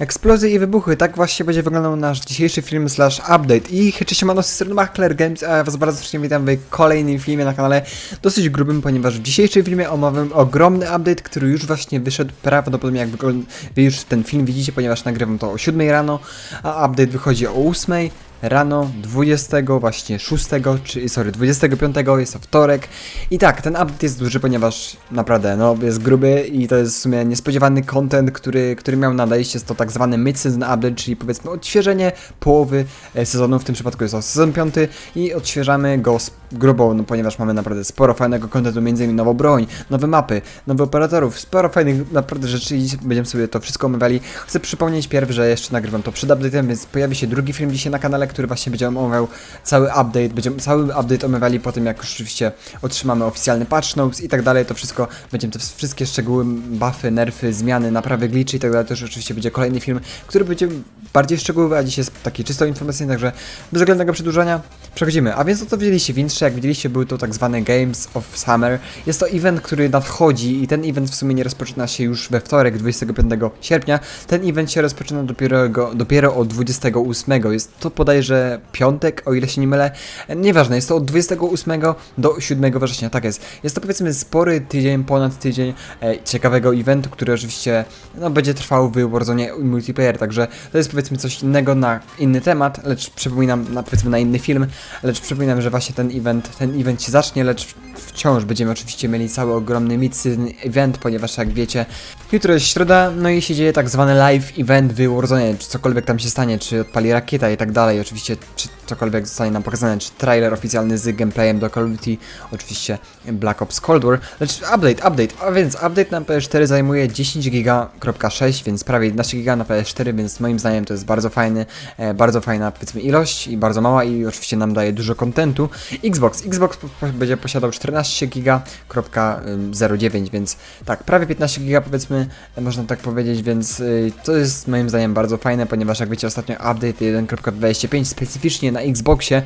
Eksplozje i wybuchy, tak właśnie będzie wyglądał nasz dzisiejszy film slash update. I hej, cześć, mano, z strony Games, a ja was bardzo serdecznie witam w kolejnym filmie na kanale, dosyć grubym, ponieważ w dzisiejszym filmie omawiam ogromny update, który już właśnie wyszedł, prawdopodobnie jak wygląda, wy już ten film widzicie, ponieważ nagrywam to o 7 rano, a update wychodzi o 8 rano 20 właśnie 6, czy sorry, 25 jest to wtorek. I tak, ten update jest duży, ponieważ naprawdę no, jest gruby i to jest w sumie niespodziewany content, który, który miał nadejść. Jest to tak zwany mid-season update, czyli powiedzmy odświeżenie połowy e, sezonu, w tym przypadku jest to sezon 5 i odświeżamy go z grubą, no, ponieważ mamy naprawdę sporo fajnego contentu, m.in. nową broń, nowe mapy, nowych operatorów, sporo fajnych naprawdę rzeczy i będziemy sobie to wszystko omawiali. Chcę przypomnieć pierw, że jeszcze nagrywam to przed update'em, więc pojawi się drugi film dzisiaj na kanale, który właśnie będzie omawiał cały update, będziemy cały update omawiali po tym, jak już oczywiście otrzymamy oficjalny patch notes i tak dalej, to wszystko, będziemy te wszystkie szczegóły, buffy, nerfy, zmiany, naprawy glitchy i tak dalej, to już oczywiście będzie kolejny film, który będzie bardziej szczegółowy, a dziś jest taki czysto informacyjny, także bez względnego przedłużania przechodzimy. A więc to co widzieliście w intrze, jak widzieliście był to tak zwany Games of Summer. Jest to event, który nadchodzi i ten event w sumie nie rozpoczyna się już we wtorek, 25 sierpnia. Ten event się rozpoczyna dopiero, dopiero od 28. Jest to bodajże piątek, o ile się nie mylę. Nieważne, jest to od 28 do 7 września, tak jest. Jest to powiedzmy spory tydzień, ponad tydzień e, ciekawego eventu, który oczywiście no, będzie trwał w Warzone multiplayer, także to jest powiedzmy coś innego na inny temat, lecz przypominam, na, powiedzmy na inny film, lecz przypominam, że właśnie ten event, ten event się zacznie, lecz wciąż będziemy oczywiście mieli cały ogromny mid-season event, ponieważ jak wiecie, jutro jest środa, no i się dzieje tak zwany live event w Warzone, czy cokolwiek tam się stanie, czy odpali rakieta i tak dalej, oczywiście, czy cokolwiek zostanie nam pokazane, czy trailer oficjalny z gameplayem do Call of Duty, oczywiście Black Ops Cold War, lecz update, update, a więc update na PS4 zajmuje 10 giga.6, więc prawie 11 giga na PS4, więc moim zdaniem to jest bardzo fajny, e, bardzo fajna powiedzmy ilość i bardzo mała i oczywiście nam daje dużo kontentu. Xbox, Xbox będzie posiadał 14 giga.09, więc tak, prawie 15 giga powiedzmy, e, można tak powiedzieć, więc y, to jest moim zdaniem bardzo fajne, ponieważ jak wiecie ostatnio update 1.25 specyficznie na Xboxie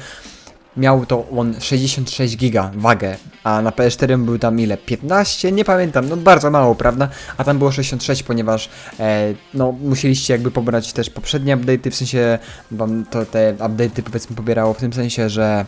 miał to on 66 giga wagę, a na PS4 był tam ile? 15? Nie pamiętam, no bardzo mało, prawda? A tam było 66, ponieważ e, no musieliście jakby pobrać też poprzednie update'y, w sensie wam to te update'y powiedzmy pobierało w tym sensie, że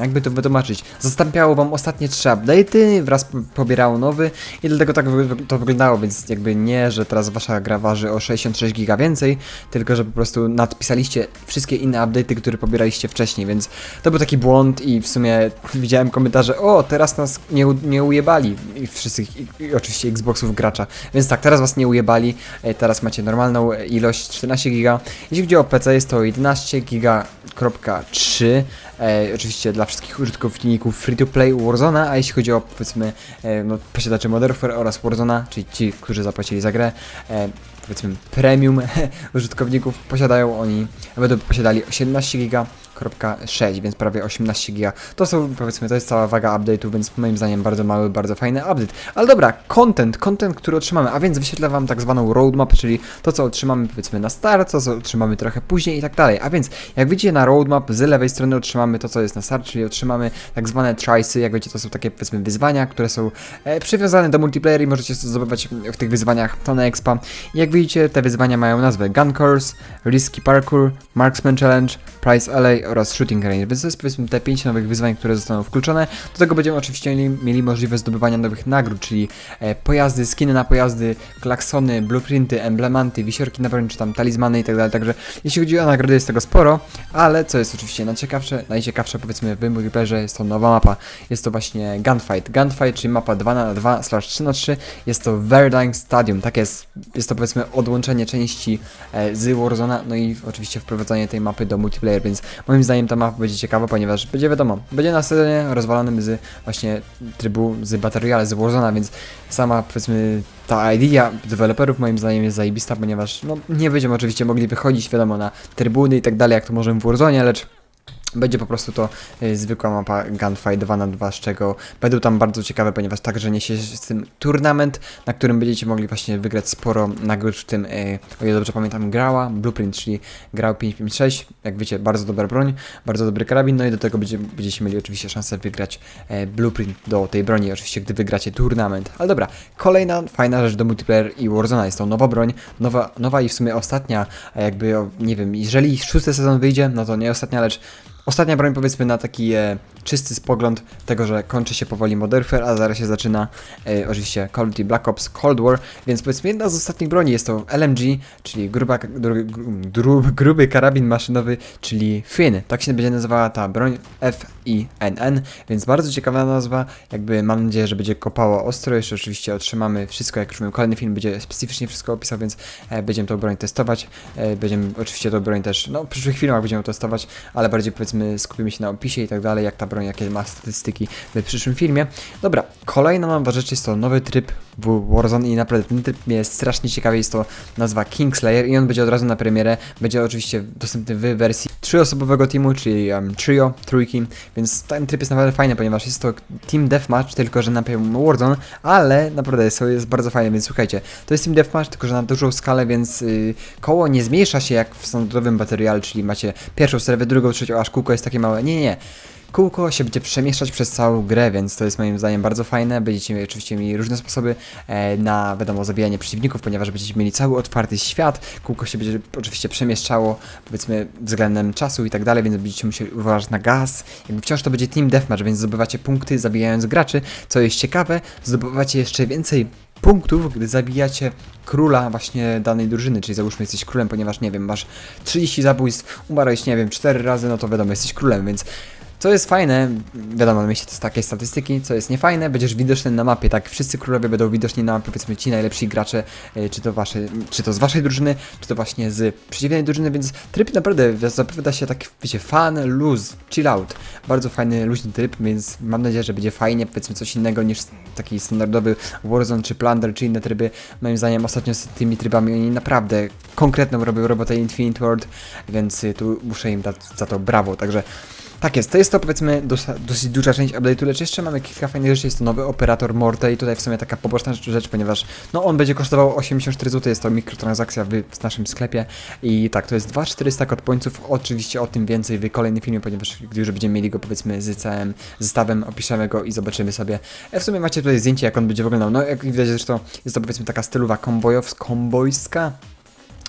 jakby to wytłumaczyć, zastąpiało wam ostatnie trzy update'y, wraz po- pobierało nowy i dlatego tak to wyglądało, więc jakby nie, że teraz wasza gra waży o 66 giga więcej, tylko że po prostu nadpisaliście wszystkie inne update'y, które pobieraliście wcześniej, więc to był taki błąd i w sumie widziałem komentarze, o teraz nas nie, nie ujebali i wszystkich, i, i oczywiście Xboxów gracza, więc tak, teraz was nie ujebali, e, teraz macie normalną e, ilość 14 giga, jeśli chodzi o PC jest to 11 giga.3 E, oczywiście dla wszystkich użytkowników free-to-play Warzona, a jeśli chodzi o powiedzmy e, no, posiadaczy Modern Warfare oraz Warzona, czyli ci, którzy zapłacili za grę, e, powiedzmy premium użytkowników, posiadają oni, będą posiadali 17 giga. 6, więc prawie 18 giga. To są, powiedzmy, to jest cała waga update'u, więc moim zdaniem bardzo mały, bardzo fajny update. Ale dobra, content, content, który otrzymamy, a więc wyświetlę wam tak zwaną roadmap, czyli to, co otrzymamy, powiedzmy, na start, to, co otrzymamy trochę później i tak dalej. A więc, jak widzicie na roadmap, z lewej strony otrzymamy to, co jest na start, czyli otrzymamy tak zwane tricy, jak wiecie, to są takie, powiedzmy, wyzwania, które są e, przywiązane do multiplayer i możecie zdobywać w tych wyzwaniach tonę expa. I jak widzicie, te wyzwania mają nazwę Gun Course, Risky Parkour, Marksman Challenge, Price Alley oraz Shooting Range, więc to jest powiedzmy te 5 nowych wyzwań, które zostaną wkluczone. Do tego będziemy oczywiście mieli, mieli możliwość zdobywania nowych nagród, czyli e, pojazdy, skiny na pojazdy, klaksony, blueprinty, emblemanty, wisiorki na czy tam talizmany i tak. Także jeśli chodzi o nagrody jest tego sporo, ale co jest oczywiście najciekawsze, najciekawsze powiedzmy w multiplayerze jest to nowa mapa. Jest to właśnie Gunfight. Gunfight, czyli mapa 2 na 2 slash 3 na 3 jest to Verdine Stadium. Tak jest, jest to powiedzmy odłączenie części e, z Warzona, no i oczywiście wprowadzanie tej mapy do multiplayer, więc moim zdaniem ta mapa będzie ciekawa, ponieważ będzie wiadomo, będzie na sezonie rozwalonym z właśnie trybu, z Battle z Warzona, więc sama powiedzmy ta idea deweloperów moim zdaniem jest zajebista, ponieważ no nie będziemy oczywiście mogli wychodzić wiadomo na trybuny i tak dalej, jak to możemy w Warzone, lecz Będzie po prostu to y, zwykła mapa Gunfight 2 na 2 z czego będą tam bardzo ciekawe, ponieważ także niesie z tym turnament, na którym będziecie mogli właśnie wygrać sporo nagród, w tym, y, o ile dobrze pamiętam, grała Blueprint, czyli grał 556, jak wiecie, bardzo dobra broń, bardzo dobry karabin, no i do tego będzie, będziecie mieli oczywiście szansę wygrać e, Blueprint do tej broni, oczywiście gdy wygracie turnament. Ale dobra, kolejna fajna rzecz do multiplayer i Warzone jest to nowa broń, nowa, nowa i w sumie ostatnia, jakby, nie wiem, jeżeli szósty sezon wyjdzie, no to nie ostatnia, lecz Ostatnia broń powiedzmy na taki e, czysty spogląd tego, że kończy się powoli Modern Warfare, a zaraz się zaczyna e, oczywiście Call of Duty Black Ops Cold War, więc powiedzmy jedna z ostatnich broni jest to LMG, czyli gruba, gru, gru, gru, gruby karabin maszynowy, czyli Fin. Tak się będzie nazywała ta broń F-I-N-N, więc bardzo ciekawa nazwa, jakby mam nadzieję, że będzie kopało ostro, jeszcze oczywiście otrzymamy wszystko, jak już mówiłem, kolejny film będzie specyficznie wszystko opisał, więc e, będziemy tą broń testować, e, będziemy oczywiście tą broń też, no w przyszłych filmach będziemy testować, ale bardziej powiedzmy skupimy się na opisie i tak dalej, jak ta broń, jakie ma statystyki w przyszłym filmie. Dobra, kolejna nowa rzecz jest to nowy tryb w Warzone i naprawdę ten tryb jest strasznie ciekawy, jest to nazwa Kingslayer i on będzie od razu na premierę, będzie oczywiście dostępny w wersji trzyosobowego teamu, czyli um, trio, trójki, więc ten tryb jest naprawdę fajny, ponieważ jest to team deathmatch, tylko że na Warzone, ale naprawdę jest, jest bardzo fajny, więc słuchajcie, to jest team deathmatch, tylko że na dużą skalę, więc yy, koło nie zmniejsza się jak w standardowym materiale, czyli macie pierwszą strefę, drugą, trzecią, aż kółko jest takie małe, nie, nie. Kółko się będzie przemieszczać przez całą grę, więc to jest moim zdaniem bardzo fajne. Będziecie oczywiście mieli różne sposoby e, na, wiadomo, zabijanie przeciwników, ponieważ będziecie mieli cały otwarty świat. Kółko się będzie oczywiście przemieszczało, powiedzmy, względem czasu i tak dalej, więc będziecie musieli uważać na gaz. Jakby wciąż to będzie team deathmatch, więc zdobywacie punkty zabijając graczy. Co jest ciekawe, zdobywacie jeszcze więcej punktów, gdy zabijacie króla właśnie danej drużyny, czyli załóżmy jesteś królem, ponieważ nie wiem, masz 30 zabójstw, umarłeś, nie wiem, 4 razy, no to wiadomo, jesteś królem, więc co jest fajne, wiadomo, na mieście to takie statystyki, co jest niefajne, będziesz widoczny na mapie, tak, wszyscy królowie będą widoczni na mapie, powiedzmy ci najlepsi gracze, e, czy to wasze, czy to z waszej drużyny, czy to właśnie z przeciwnej drużyny, więc tryb naprawdę zapowiada się tak, wiecie, fun, luz, chill out, bardzo fajny, luźny tryb, więc mam nadzieję, że będzie fajnie, powiedzmy coś innego niż taki standardowy Warzone, czy Plunder, czy inne tryby, moim zdaniem ostatnio z tymi trybami oni naprawdę konkretną robią robotę Infinite World, więc tu muszę im dać za to brawo, także tak jest, to jest to powiedzmy dosyć duża część update'u, lecz jeszcze mamy kilka fajnych rzeczy, jest to nowy operator Morte i tutaj w sumie taka poboczna rzecz, ponieważ no on będzie kosztował 84 zł, jest to mikrotransakcja w, w naszym sklepie. I tak, to jest 2400 kod pońców, oczywiście o tym więcej w kolejnym filmie, ponieważ gdy już będziemy mieli go powiedzmy z całym zestawem, opiszemy go i zobaczymy sobie. E, w sumie macie tutaj zdjęcie, jak on będzie wyglądał, no jak widać zresztą jest to powiedzmy taka stylowa kombojows, kombojska,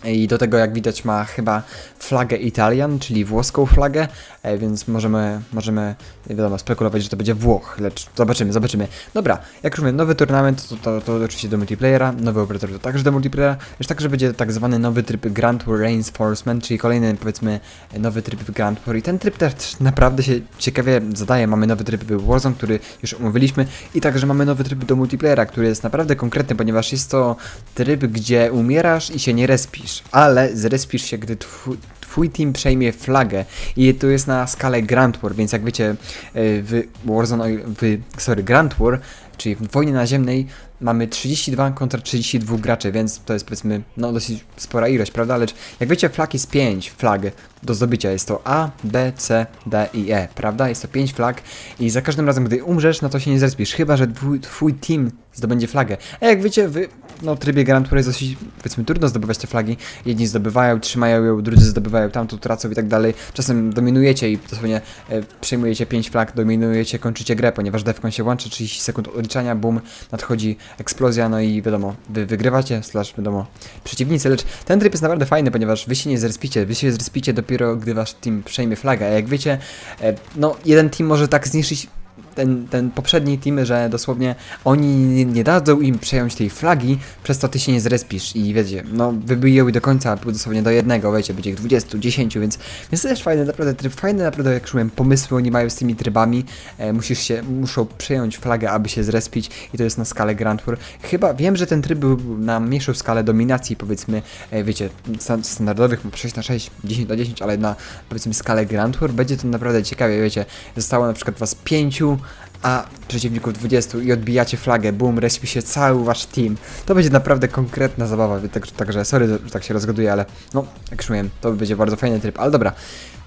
i do tego, jak widać, ma chyba flagę Italian, czyli włoską flagę, e, więc możemy, możemy, wiadomo, spekulować, że to będzie Włoch, lecz zobaczymy, zobaczymy. Dobra, jak już mówię, nowy turnament, to, to, to oczywiście do multiplayera, nowy operator to także do multiplayera, już także będzie tak zwany nowy tryb Grand Reinforcement, czyli kolejny, powiedzmy, nowy tryb Grand Tour i ten tryb też naprawdę się ciekawie zadaje. Mamy nowy tryb Warzone, który już omówiliśmy i także mamy nowy tryb do multiplayera, który jest naprawdę konkretny, ponieważ jest to tryb, gdzie umierasz i się nie respisz ale zrespisz się, gdy twój, twój team przejmie flagę i to jest na skalę Grand War, więc jak wiecie, e, w Warzone, w, sorry, Grand War, czyli w wojnie naziemnej mamy 32 kontra 32 graczy, więc to jest powiedzmy, no dosyć spora ilość, prawda? Lecz jak wiecie, flag jest 5 flag do zdobycia. Jest to A, B, C, D i E, prawda? Jest to 5 flag i za każdym razem, gdy umrzesz, no to się nie zrespisz, chyba, że twój, twój team zdobędzie flagę. A jak wiecie, w no, trybie Grand Tour jest dosyć, powiedzmy, trudno zdobywać te flagi. Jedni zdobywają, trzymają ją, drudzy zdobywają tamtą, tracą i tak dalej. Czasem dominujecie i dosłownie e, przejmujecie 5 flag, dominujecie, kończycie grę, ponieważ defką się łączy, 30 sekund odliczania, boom, nadchodzi eksplozja, no i wiadomo, wy wygrywacie, slash wiadomo, przeciwnicy, lecz ten tryb jest naprawdę fajny, ponieważ wy się nie zrespicie, wy się zrespicie dopiero, gdy wasz team przejmie flagę, a jak wiecie, e, no, jeden team może tak zniszczyć ten, ten poprzedni team, że dosłownie oni nie, dadzą im przejąć tej flagi, przez to ty się nie zrespisz. I wiecie, no wybiją do końca, dosłownie do jednego, wiecie, będzie ich 20, 10, więc, więc to też fajny, naprawdę tryb, fajny naprawdę, jak czułem, pomysły oni mają z tymi trybami, e, musisz się, muszą przejąć flagę, aby się zrespić i to jest na skalę Grand Tour. Chyba, wiem, że ten tryb był na mniejszą skalę dominacji, powiedzmy, e, wiecie, stan- standardowych, 6 na 6, 10 na 10, ale na, powiedzmy, skalę Grand Tour. Będzie to naprawdę ciekawie, wiecie, zostało na przykład was pięciu, a przeciwników 20 i odbijacie flagę, boom, respi się cały wasz team. To będzie naprawdę konkretna zabawa, także, także sorry, że tak się rozgaduję, ale no, jak już mówiłem, to będzie bardzo fajny tryb, ale dobra.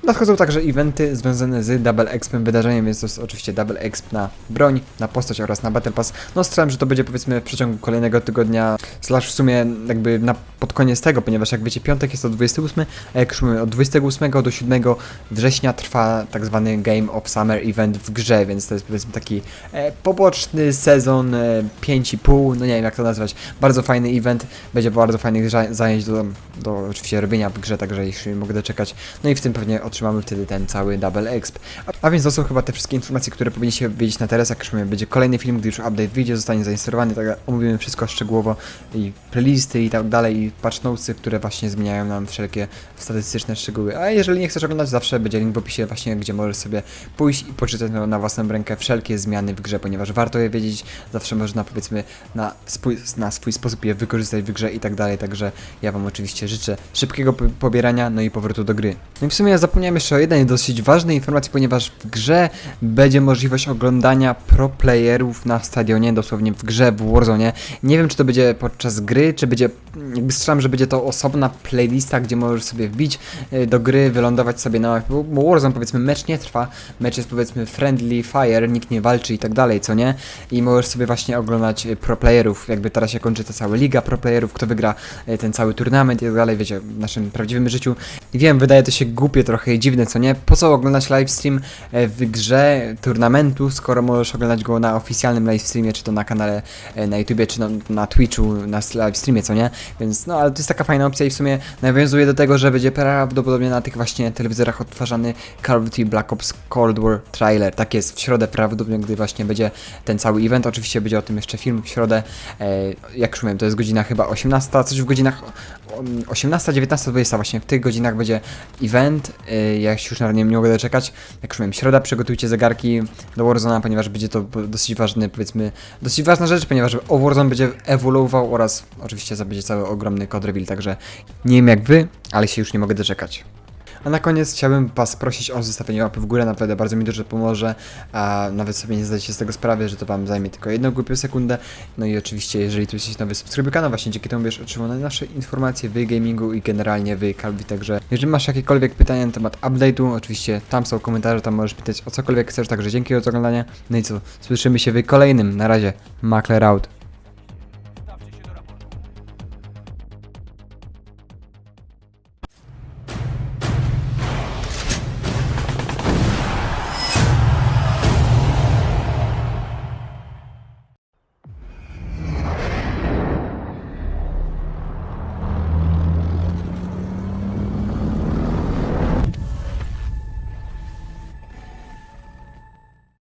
Nadchodzą także eventy związane z Double Expem wydarzeniem, więc to jest oczywiście Double Exp na broń, na postać oraz na Battle Pass. No strzelam, że to będzie powiedzmy w przeciągu kolejnego tygodnia, slash w sumie jakby na, pod koniec tego, ponieważ jak wiecie piątek jest od 28, a jak już mówię, od 28 do 7 września trwa tak zwany Game of Summer Event w grze, więc to jest powiedzmy taki e, poboczny sezon e, 5,5, no nie wiem jak to nazwać, bardzo fajny event, będzie bardzo fajnych za- zajęć do, do oczywiście robienia w grze, także jeśli mogę doczekać, no i w tym pewnie otrzymamy wtedy ten cały Double Exp. A, więc to są chyba te wszystkie informacje, które powinniście wiedzieć na teraz, jak już będzie kolejny film, gdy już update wyjdzie, zostanie zainstalowany, tak omówimy wszystko szczegółowo i playlisty i tak dalej, i patch które właśnie zmieniają nam wszelkie statystyczne szczegóły. A jeżeli nie chcesz oglądać, zawsze będzie link w opisie właśnie, gdzie możesz sobie pójść i poczytać na, na własną rękę wszelkie zmiany w grze, ponieważ warto je wiedzieć, zawsze można powiedzmy na swój, na swój sposób je wykorzystać w grze i tak dalej, także ja Wam oczywiście życzę szybkiego po- pobierania, no i powrotu do gry. No i w sumie ja zapomniałem jeszcze o jednej dosyć ważnej informacji, ponieważ w grze będzie możliwość oglądania pro playerów na stadionie, dosłownie w grze w Warzone. Nie wiem, czy to będzie podczas gry, czy będzie, jakby strzelam, że będzie to osobna playlista, gdzie możesz sobie wbić y, do gry, wylądować sobie na bo bo Warzone powiedzmy mecz nie trwa, mecz jest powiedzmy friendly fire, nikt nie walczy i tak dalej, co nie? I możesz sobie właśnie oglądać y, pro playerów, jakby teraz się kończy ta cała liga pro playerów, kto wygra y, ten cały turnament i tak dalej, wiecie, w naszym prawdziwym życiu. Wiem, wydaje to się głupie trochę i dziwne, co nie? Po co oglądać livestream e, w grze turnamentu, skoro możesz oglądać go na oficjalnym livestreamie, czy to na kanale e, na YouTubie, czy na, na Twitchu, na livestreamie, co nie? Więc no, ale to jest taka fajna opcja i w sumie nawiązuje do tego, że będzie prawdopodobnie na tych właśnie telewizorach odtwarzany Call of Duty Black Ops Cold War trailer. Tak jest, w środę prawdopodobnie, gdy właśnie będzie ten cały event. Oczywiście będzie o tym jeszcze film w środę. E, jak już mówiłem, to jest godzina chyba 18, coś w godzinach o- 18, 19, 20 właśnie. W tych godzinach będzie event. E, ja się już na nie, nie mogę doczekać. Jak już mówiłem, środa, przygotujcie zegarki do Warzona, ponieważ będzie to dosyć ważny, powiedzmy, dosyć ważna rzecz, ponieważ Warzone będzie ewoluował oraz oczywiście będzie cały ogromny kod reveal, także nie wiem jak wy, ale się już nie mogę doczekać. A na koniec chciałbym Was prosić o zostawienie łapy w górę, naprawdę bardzo mi dużo pomoże, a nawet sobie nie zdajecie z tego sprawy, że to Wam zajmie tylko jedną głupią sekundę. No i oczywiście, jeżeli tu jesteś nowy, subskrybuj kanał, właśnie dzięki temu będziesz otrzymał najnowsze informacje w gamingu i generalnie w Duty, także jeżeli masz jakiekolwiek pytania na temat update'u, oczywiście tam są komentarze, tam możesz pytać o cokolwiek chcesz, także dzięki za oglądanie. No i co, słyszymy się w kolejnym, na razie, Makler out.